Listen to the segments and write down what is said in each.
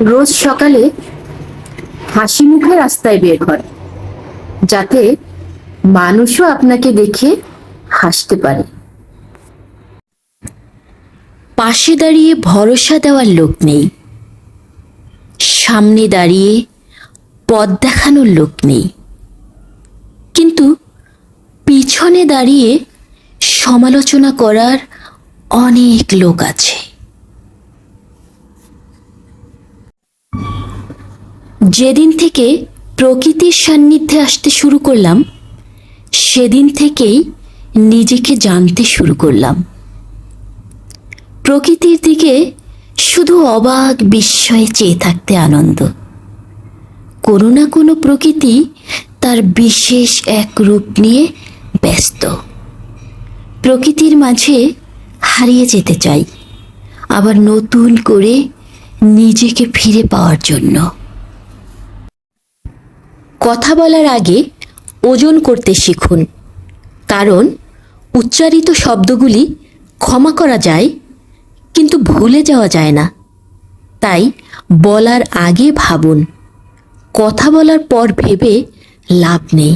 রোজ সকালে হাসি মুখে রাস্তায় বের হয়, যাতে মানুষও আপনাকে দেখে হাসতে পারে। পাশে দাঁড়িয়ে ভরসা দেওয়ার লোক নেই, সামনে দাঁড়িয়ে পথ দেখানোর লোক নেই। কিন্তু পিছনে দাঁড়িয়ে সমালোচনা করার অনেক লোক আছে। যেদিন থেকে প্রকৃতির সান্নিধ্যে আসতে শুরু করলাম, সেদিন থেকেই নিজেকে জানতে শুরু করলাম। প্রকৃতির দিকে শুধু অবাক বিস্ময়ে চেয়ে থাকতে আনন্দ। কোনো না কোনো প্রকৃতি তার বিশেষ এক রূপ নিয়ে ব্যস্ত। প্রকৃতির মাঝে হারিয়ে যেতে চাই, আবার নতুন করে নিজেকে ফিরে পাওয়ার জন্য। কথা বলার আগে ওজন করতে শিখুন। কারণ উচ্চারিত শব্দগুলি ক্ষমা করা যায়, কিন্তু ভুলে যাওয়া যায় না। তাই বলার আগে ভাবুন, কথা বলার পর ভেবে লাভ নেই।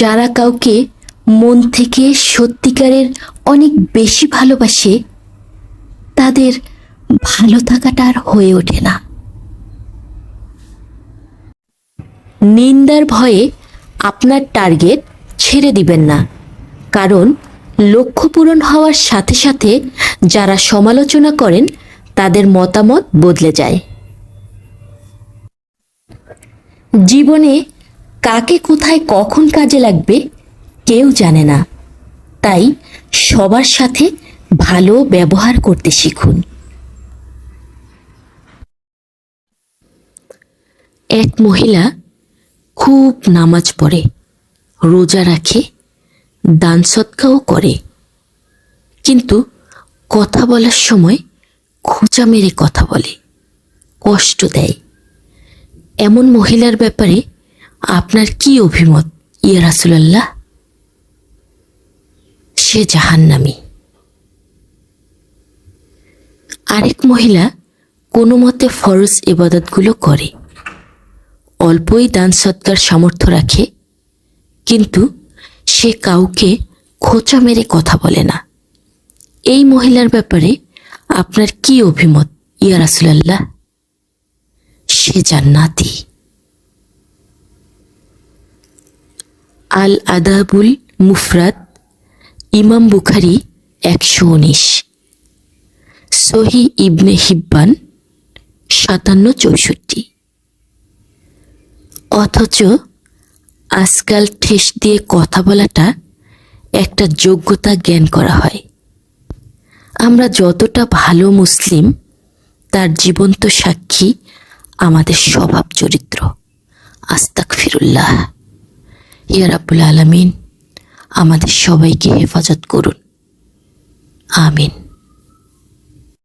যারা কাউকে মন থেকে সত্যিকারের অনেক বেশি ভালোবাসে, তাদের ভালো থাকাটা আর হয়ে ওঠে না। নিন্দার ভয়ে আপনার টার্গেট ছেড়ে দিবেন না। কারণ লক্ষ্য পূরণ হওয়ার সাথে সাথে যারা সমালোচনা করেন, তাদের মতামত বদলে যায়। জীবনে কাকে কোথায় কখন কাজে লাগবে কেউ জানে না। তাই সবার সাথে ভালো ব্যবহার করতে শিখুন। এক মহিলা খুব নামাজ পড়ে, রোজা রাখে, দান সৎকাও করে। কিন্তু কথা বলার সময় খোঁচা মেরে কথা বলে, কষ্ট দেয়। এমন মহিলার ব্যাপারে আপনার কি অভিমত, ইয়া রাসুলাল্লাহ? সে জাহান্নামী। আরেক মহিলা কোনো মতে ফরজ ইবাদতগুলো করে। অল্পই দান সৎকার সামর্থ্য রাখে, কিন্তু সে কাউকে খোঁচা মেরে কথা বলে না। এই মহিলার ব্যাপারে আপনার কি অভিমত, ইয়া রাসুলাল্লাহ? সে জান্নাতি। আল আদাবুল মুফরাদ, ইমাম বুখারি একশো উনিশ। সহি ইবনে হিব্বান সাতান্ন চৌষট্টি। অথচ আজকাল ঠেস দিয়ে কথা বলাটা একটা যোগ্যতা জ্ঞান করা হয়। আমরা যতটা ভালো মুসলিম, তার জীবন্ত সাক্ষী আমাদের স্বভাব চরিত্র। আস্তাক ফিরুল্লাহ ইয়া রাব্বুল আলামিন, আমাদের সবাইকে হেফাজত করুন। আমিন।